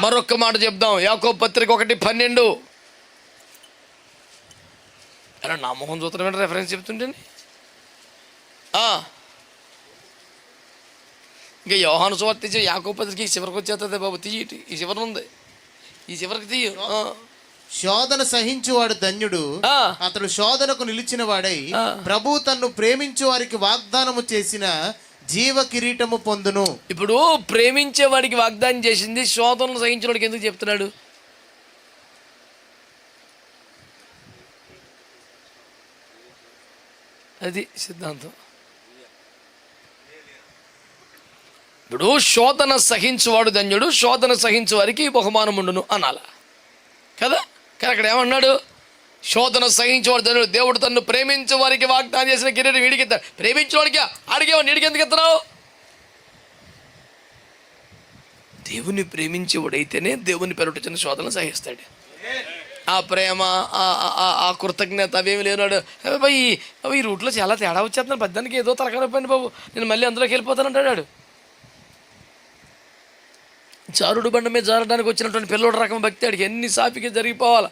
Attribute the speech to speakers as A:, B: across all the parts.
A: మరొక్క మాట చెప్దాం యాకో పత్రిక ఒకటి పన్నెండు అలా నా మొహం చూస్తున్నా రెఫరెన్స్ చెప్తుంటే ఇంకా యోహాను సువార్త తీసి యాకో పత్రిక ఈ చివరికి వచ్చేస్తుంది బాబు తీయి ఇటు. ఈ చివరి ఉంది ఈ చివరికి తీయు.
B: శోధన సహించువాడు ధన్యుడు
A: ఆ.
B: అతడు శోధనకు నిలిచిన వాడై. ప్రభు తన్ను ప్రేమించు వారికి వాగ్దానము చేసిన జీవ కిరీటము పొందును.
A: ఇప్పుడు ప్రేమించే వాడికి వాగ్దానం చేసింది శోధనలు సహించిన వాడికి ఎందుకు చెప్తున్నాడు? అది సిద్ధాంతం. ఇప్పుడు శోధన సహించువాడు ధన్యుడు శోధన సహించు వారికి బహుమానం ఉండును అనాల. కదా? కానీ అక్కడ ఏమన్నాడు? శోధన సహించేవాడు ధన్యుడు దేవుడు తన్ను ప్రేమించే వారికి వాగ్దానం చేసిన కిరీటం వీడికి ఇస్తాడు ప్రేమించే వాడికి అడిగేవాడిని వీడికి ఎందుకు ఎత్తున్నావు దేవుని ప్రేమించేవాడైతేనే దేవుని పెరటిచిన శోధన సహిస్తాడు. ఆ ప్రేమ ఆ- ఆ- ఆ- ఆ కృతజ్ఞత అవేమి లేనాడు. అబ్బాయి అవి ఈ రూట్లో చాలా తేడా వచ్చేస్తున్నాను పద్దానికి ఏదో తలకనపోయింది బాబు. నేను మళ్ళీ అందులోకి వెళ్ళిపోతానంటాడు వాడు. జారుడు బండ మీద జారడానికి వచ్చినటువంటి పిల్లోడు రకం భక్తి ఆడికి ఎన్ని సాపికి జరిగిపోవాలి.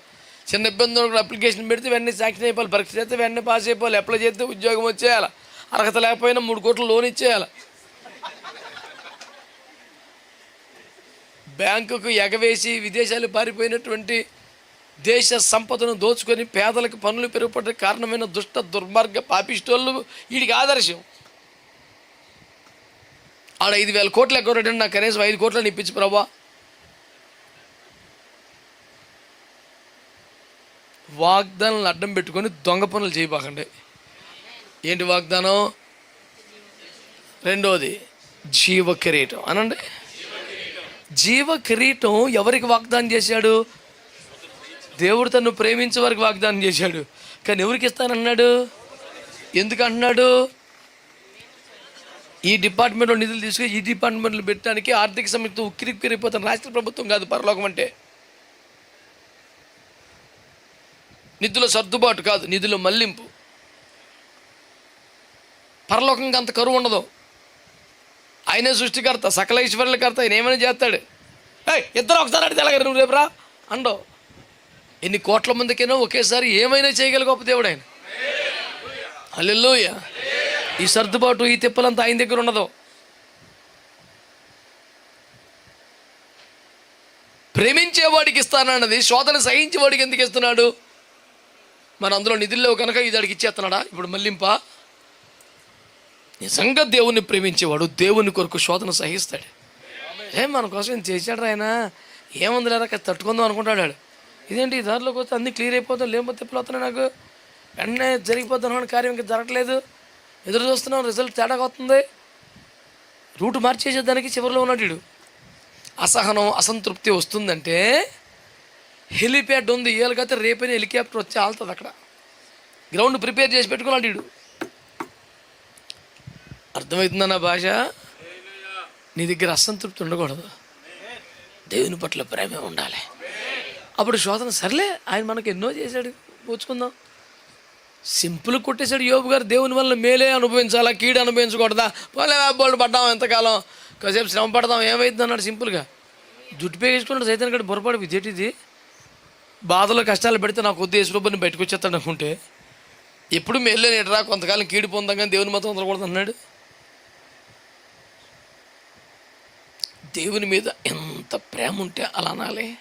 A: చిన్న ఇబ్బంది అప్లికేషన్ పెడితే వెంటనే శాంక్షన్ అయిపోవాలి పరీక్ష చేస్తే వెంటనే పాస్ అయిపోవాలి. అప్లై చేస్తే ఉద్యోగం వచ్చేయాలి. అర్హత లేకపోయినా మూడు కోట్లు లోన్ ఇచ్చేయాలి. బ్యాంకుకు ఎగవేసి విదేశాలు పారిపోయినటువంటి దేశ సంపదను దోచుకొని పేదలకు పనులు పెరుగుపడే కారణమైన దుష్ట దుర్మార్గ పాపిస్టోళ్ళు వీడికి ఆదర్శం. ఆడ ఐదు వేల కోట్లు ఎక్కడ నాకు కనీసం ఐదు కోట్లని ఇప్పించు ప్రభా. వాగ్దానాలను అడ్డం పెట్టుకొని దొంగ పనులు చేయబాకండి. ఏంటి వాగ్దానం? రెండోది జీవ కిరీటం అనండి. జీవ కిరీటం ఎవరికి వాగ్దానం చేశాడు? దేవుడు తను ప్రేమించే వారికి వాగ్దానం చేశాడు. కానీ ఎవరికి ఇస్తానన్నాడు? ఎందుకు అంటున్నాడు? ఈ డిపార్ట్మెంట్లో నిధులు తీసుకుని ఈ డిపార్ట్మెంట్లో పెట్టడానికి ఆర్థిక సమస్యతో ఉక్కిరిక్కిరిపోతున్న రాష్ట్ర ప్రభుత్వం కాదు పరలోకం అంటే. నిధుల సర్దుబాటు కాదు నిధుల మళ్ళింపు. పరలోకంగా అంత కరువు ఉండదు. ఆయనే సృష్టికర్త సకల ఈశ్వరులకర్త ఆయన ఏమైనా చేస్తాడు? ఏయ్ ఇద్దరు ఒకసారి అడితే ఎలాగ నువ్వు రేపురా? అండవు ఎన్ని కోట్ల మందికైనా ఒకేసారి ఏమైనా చేయగల గొప్ప దేవుడు ఆయన. అల్లెల్లోయ ఈ సర్దుబాటు ఈ తిప్పలంతా ఆయన దగ్గర ఉండదు. ప్రేమించేవాడికి ఇస్తానన్నది శోధన సహించేవాడికి ఎందుకు ఇస్తున్నాడు? మన అందులో నిధుల్లో కనుక ఇది ఇచ్చేస్తున్నాడా ఇప్పుడు మళ్ళింప. నిజంగా దేవుణ్ణి ప్రేమించేవాడు దేవుని కొరకు శోధన సహిస్తాడు. ఏ మన కోసం ఏం చేశాడు ఆయన? ఏముంది లేదా తట్టుకుందాం అనుకుంటాడు ఇదేంటి ఈ దారిలోకి వస్తే అన్నీ క్లియర్ అయిపోతాం లేకపోతే తిప్పులు నాకు. వెంటనే జరిగిపోతాను అని కార్యం ఇంకా జరగట్లేదు. ఎదురు చూస్తున్నాం రిజల్ట్ తేడాగా వస్తుంది. రూట్ మార్చేసేదానికి చివరిలో ఉన్నాడు అసహనం అసంతృప్తి వస్తుందంటే హెలిప్యాడ్ ఉంది. ఏళ్ళకైతే రేపైనా హెలికాప్టర్ వచ్చి ఆలుతుంది అక్కడ. గ్రౌండ్ ప్రిపేర్ చేసి పెట్టుకున్నాడు వీడు అర్థమవుతుందన్న భాష? నీ దగ్గర అసంతృప్తి ఉండకూడదు. దేవుని పట్ల ప్రేమే ఉండాలి. అప్పుడు శోధన సర్లే ఆయన మనకు ఎన్నో చేశాడు. పోచుకుందాం సింపుల్ కొట్టేశాడు యోగు గారు. దేవుని వల్ల మేలే అనుభవించాలా కీడు అనుభవించకూడదా? పోలే బోల్డ్ పడ్డాం ఎంతకాలం? కాసేపు శ్రమ పడదాం. ఏమైంది అన్నాడు సింపుల్గా. జుట్టు పేసుకున్నాడు సైతం గడి పొరపాటు ఇదేటిది బాధలు కష్టాలు పెడితే నాకు వద్దు యేసుప్రభుని బయటకొచ్చేస్తాడు అనుకుంటే ఎప్పుడు మేలే నేటరా కొంతకాలం కీడు పొందాం కానీ దేవుని మతం వదలకూడదు అన్నాడు. దేవుని మీద ఎంత ప్రేమ ఉంటే అలా అనాలి.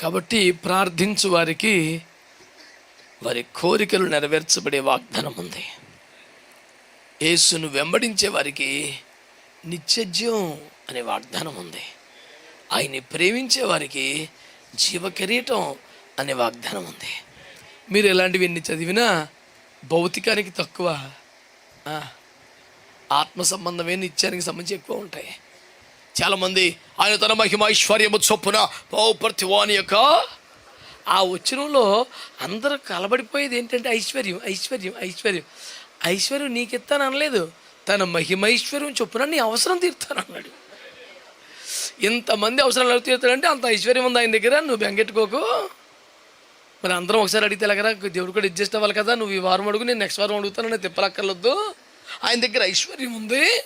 A: కాబట్టి ప్రార్థించు వారికి వారి కోరికలు నెరవేర్చబడే వాగ్దానం ఉంది. యేసును వెంబడించే వారికి నిత్యజ్యం అనే వాగ్దానం ఉంది. ఆయన్ని ప్రేమించే వారికి జీవ కిరీటం అనే వాగ్దానం ఉంది. మీరు ఎలాంటివి ఎన్ని చదివినా భౌతికానికి తక్కువ ఆత్మ సంబంధమైన నిత్యానికి సంబంధించి ఎక్కువ ఉంటాయి. చాలామంది ఆయన తన మహిమ ఐశ్వర్యము చొప్పున ఓ ప్రతి వాని యొక్క ఆ వచ్చినంలో అందరూ కలబడిపోయేది ఏంటంటే ఐశ్వర్యం ఐశ్వర్యం ఐశ్వర్యం. ఐశ్వర్యం నీకు ఇస్తాను అనలేదు తన మహిమైశ్వర్యం చొప్పున నీ అవసరం తీరుతాను అన్నాడు ఇంతమంది అవసరాలు ఎలా అంత ఐశ్వర్యం ఉంది ఆయన దగ్గర నువ్వు బెంగెట్టుకోకు మరి అందరం ఒకసారి అడిగితే ఎలాగరా? దేవుడు కూడా అడ్జస్ట్ అవ్వాలి కదా నువ్వు ఈ వారం అడుగు నేను నెక్స్ట్ వారం అడుగుతాను నేను తిప్పలక్కర్లొద్దు. ఆయన దగ్గర ఐశ్వర్యం ఉంది.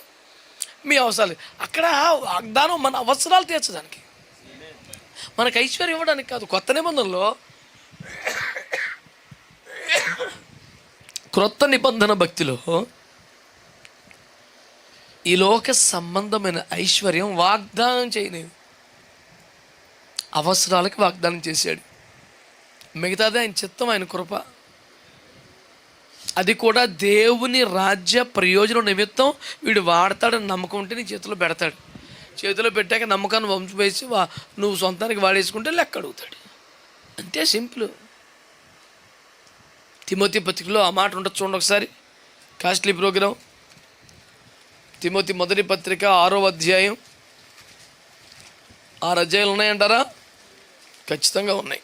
A: మీ అవసరాలు. అక్కడ వాగ్దానం మన అవసరాలు తీర్చడానికి మనకు ఐశ్వర్యం ఇవ్వడానికి కాదు కొత్త నిబంధనలో క్రొత్త నిబంధన భక్తిలో ఈ లోక సంబంధమైన ఐశ్వర్యం వాగ్దానం చేయలేదు అవసరాలకు వాగ్దానం చేశాడు. మిగతాది ఆయన చిత్తం ఆయన కృప. అది కూడా దేవుని రాజ్య ప్రయోజనం నిమిత్తం వీడు వాడతాడని నమ్మకం ఉంటే నీ చేతిలో పెడతాడు. చేతిలో పెట్టాక నమ్మకాన్ని వంశ వా నువ్వు సొంతానికి వాడేసుకుంటే లెక్క అడుగుతాడు. అంతే సింపుల్. తిమోతి పత్రికలో ఆ మాట ఉండొచ్చు చూడండి ఒకసారి. Costly programme. తిమోతి మొదటి పత్రిక ఆరో అధ్యాయం. ఆరు అధ్యాయాలు ఉన్నాయంటారా? ఖచ్చితంగా ఉన్నాయి.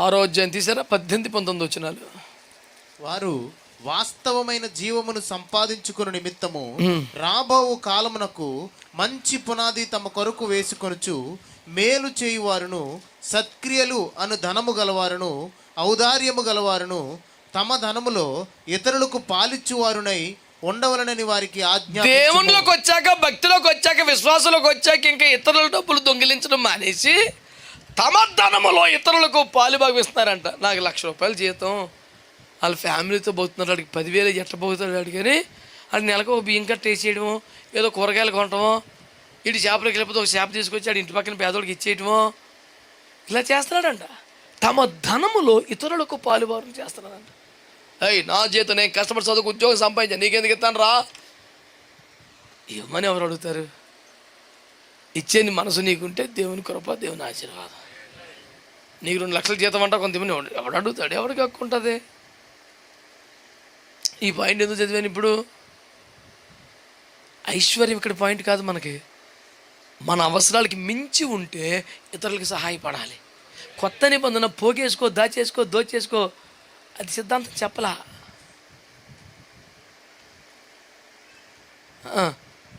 A: ఆరో అధ్యాయం తీసారా పద్దెనిమిది పంతొమ్మిది వచ్చినాలు
B: వారు వాస్తవమైన జీవమును సంపాదించుకుని నిమిత్తము రాబో కాలమునకు మంచి పునాది తమ కొరకు వేసుకొనుచు మేలు చేయువారును సత్క్రియలు అను ధనము గలవారును ఔదార్యము గలవారును తమ ధనములో ఇతరులకు పాలిచ్చువారునై ఉండవలనని వారికి ఆజ్ఞ
A: దేవునిలోకి వచ్చాక భక్తిలోకి వచ్చాక విశ్వాసంలోకి వచ్చాక ఇంకా ఇతరుల డబ్బులు దొంగిలించడం మానేసి తమ ధనములో ఇతరులకు పాలు భావిస్తున్నారంట నాకు లక్ష రూపాయలు జీతం. వాళ్ళ ఫ్యామిలీతో పోతున్నారు వాడికి పదివేలు ఎట్ట పోతున్నాడు అడిగి కానీ అది నెలకు ఒక బియ్యం కట్ట వేసేయడము ఏదో కూరగాయలు కొనటమో ఇటు చేపలకి వెళ్ళిపోతే ఒక చేప తీసుకొచ్చి ఆడు ఇంటి పక్కన పేదోడికి ఇచ్చేయటమో? ఇలా చేస్తున్నాడంట. తమ ధనములో ఇతరులకు పాలుబారం చేస్తున్నాడంట. అయ్యి నా జీతం నేను కష్టపడి చదువుకు ఉద్యోగం సంపాదించాను నీకెందుకు ఇస్తాను రా ఇవ్వమని ఎవరు అడుగుతారు? ఇచ్చేది మనసు నీకుంటే దేవుని కృప దేవుని ఆశీర్వాదం. నీకు రెండు లక్షల జీతం అంటా కొంతమంది ఎవడు అడుగుతాడు? ఎవరికి హక్కు ఉంటుంది? ఈ పాయింట్ ఎందుకు చదివాను ఇప్పుడు? ఐశ్వర్యం ఇక్కడ పాయింట్ కాదు మనకి. మన అవసరాలకి మించి ఉంటే ఇతరులకు సహాయపడాలి. కొత్త నిబంధన పోగేసుకో దాచేసుకో దోచేసుకో అది సిద్ధాంతం చెప్పలా.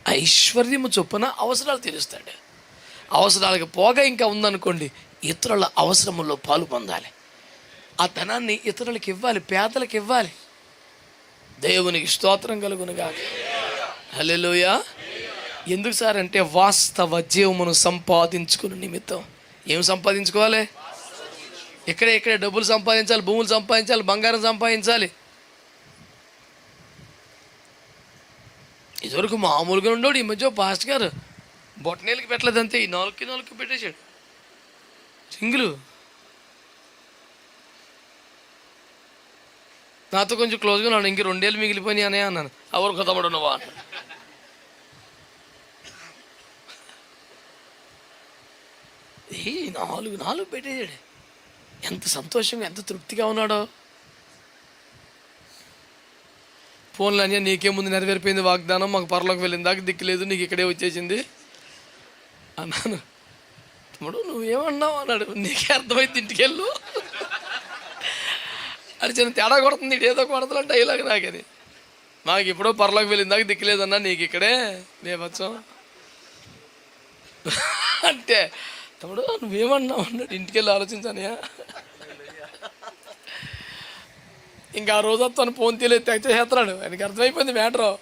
A: ఐశ్వర్యము చొప్పున అవసరాలు తీరుస్తాడు. అవసరాలకు పోగా ఇంకా ఉందనుకోండి ఇతరుల అవసరముల్లో పాలు పొందాలి. ఆ ధనాన్ని ఇతరులకు ఇవ్వాలి పేదలకు ఇవ్వాలి. దేవునికి స్తోత్రం కలుగునుగా హలో ఎందుకు సార్ అంటే వాస్తవ జీవమును సంపాదించుకుని నిమిత్తం. ఏం సంపాదించుకోవాలి? ఇక్కడే ఇక్కడే డబ్బులు సంపాదించాలి భూములు సంపాదించాలి బంగారం సంపాదించాలి. ఇదివరకు మామూలుగా ఉండోడు ఈ మధ్య పాస్ట్ గారు. బొట్టనేళ్ళకి పెట్టలేదు అంతే ఈ నాలుగుకి నాలుగుకి పెట్టేశాడు. సింగులు. నాతో కొంచెం క్లోజ్గా ఉన్నాను ఇంక రెండేళ్ళు మిగిలిపోయినాయి అనే అన్నాను. ఎవరు కొత్త పడున్నావా అన్నాడు. ఏ నాలుగు నాలుగు పెట్టేశాడు. ఎంత సంతోషంగా ఎంత తృప్తిగా ఉన్నాడో. ఫోన్లు అని నీకేముందు? నెరవేరిపోయింది వాగ్దానం. మాకు పరలోకి వెళ్ళింది దాకా దిక్కులేదు నీకు ఇక్కడే వచ్చేసింది. అన్నాను. తమ్ముడు నువ్వేమన్నావు అన్నాడు. నీకే అర్థమైంది ఇంటికి వెళ్ళు. అది చిన్న తేడా కొడుతుంది. ఇటు ఏదో కొడతలంటే డైలాగ్ నాకది మాకు ఇప్పుడు పరలోకి వెళ్ళింది దాకా దిక్కులేదన్నా నీకు ఇక్కడే. నేపథ్యం అంటే తమ్ముడు నువ్వేమన్నావు అన్నాడు. ఇంటికి వెళ్ళి ఆలోచించానయా. ఇంకా ఆ రోజత్వాన్ని ఫోన్ తీయలేదు తెగ చేస్తున్నాడు ఆయనకి అర్థమైపోయింది మ్యాటరు.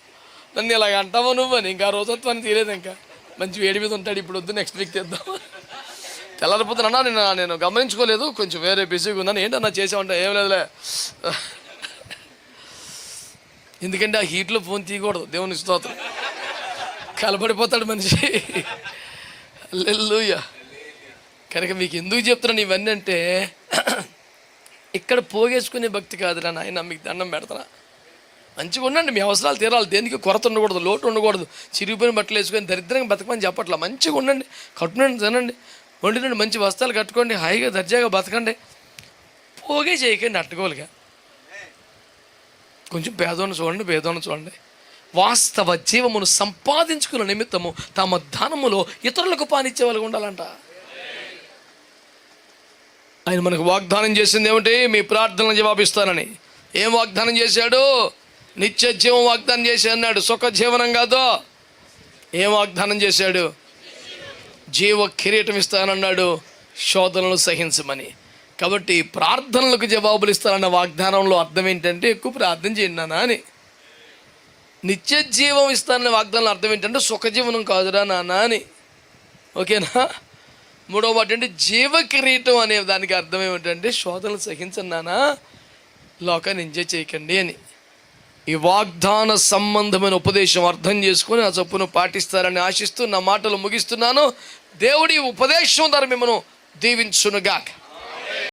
A: నన్ను ఇలాగ అంటావా నువ్వు అని. ఇంకా ఆ రోజత్వాన్ని తీయలేదు ఇంకా. మంచి వేడి మీద ఉంటాడు. ఇప్పుడు వద్దు నెక్స్ట్ వీక్ తెద్దాం. తెల్లారిపోతున్నా నేను నేను గమనించుకోలేదు. కొంచెం వేరే బిజీగా ఉన్నాను. ఏంటన్నా చేసామంటే ఏం లేదులే. ఎందుకంటే ఆ హీట్లో ఫోన్ తీయకూడదు. దేవుని స్తోత్రం. కలబడిపోతాడు మనిషి. లెల్లుయ్యా కనుక మీకు ఎందుకు చెప్తున్నాను ఇవన్నీ అంటే ఇక్కడ పోగేసుకునే భక్తి కాదురా నాయన మీకు దండం పెడతానా? మంచిగా ఉండండి మీ అవసరాలు తీరాలి. దేనికి కొరత ఉండకూడదు లోటు ఉండకూడదు. చిరిగిపోయిన బట్టలు వేసుకొని దరిద్రంగా బతకమని చెప్పట్లా. మంచిగా ఉండండి కట్టునండి తినండి వండినండి మంచి వస్త్రాలు కట్టుకోండి హాయిగా దర్జాగా బతకండి. పోగే చేయకండి అట్టుకోలుగా కొంచెం పేదోని చూడండి పేదోని చూడండి. వాస్తవ జీవమును సంపాదించుకున్న నిమిత్తము తమ ధనములో ఇతరులకు పానిచ్చే వాళ్ళకి ఉండాలంట. ఆయన మనకు వాగ్దానం చేసింది ఏమిటి? మీ ప్రార్థనలు జవాబిస్తానని. ఏం వాగ్దానం చేశాడు? నిత్య జీవం వాగ్దానం చేసి అన్నాడు. సుఖ జీవనం కాదు. ఏం వాగ్దానం చేశాడు? జీవ కిరీటం ఇస్తానన్నాడు. శోధనలు సహించమని. కాబట్టి ప్రార్థనలకు జవాబులు ఇస్తానన్న వాగ్దానంలో అర్థం ఏంటంటే ఎక్కువ ప్రార్థన చేయండి అని. నిత్య జీవం ఇస్తానన్న వాగ్దానంలో అర్థం ఏంటంటే సుఖజీవనం కాదురా నాన్న అని. ఓకేనా? మూడవ మాట అంటే జీవ కిరీటం అనే దానికి అర్థం ఏమిటంటే శోధనలు సహించన్నానా లోకాన్ని ఎంజాయ్ చేయకండి అని. ఈ వాగ్దాన సంబంధమైన ఉపదేశం అర్థం చేసుకొని ఆ చొప్పును పాటిస్తారని ఆశిస్తూ నా మాటలు ముగిస్తున్నాను. దేవుడి ఉపదేశం ద్వారా మిమ్మను దీవించునుగాక.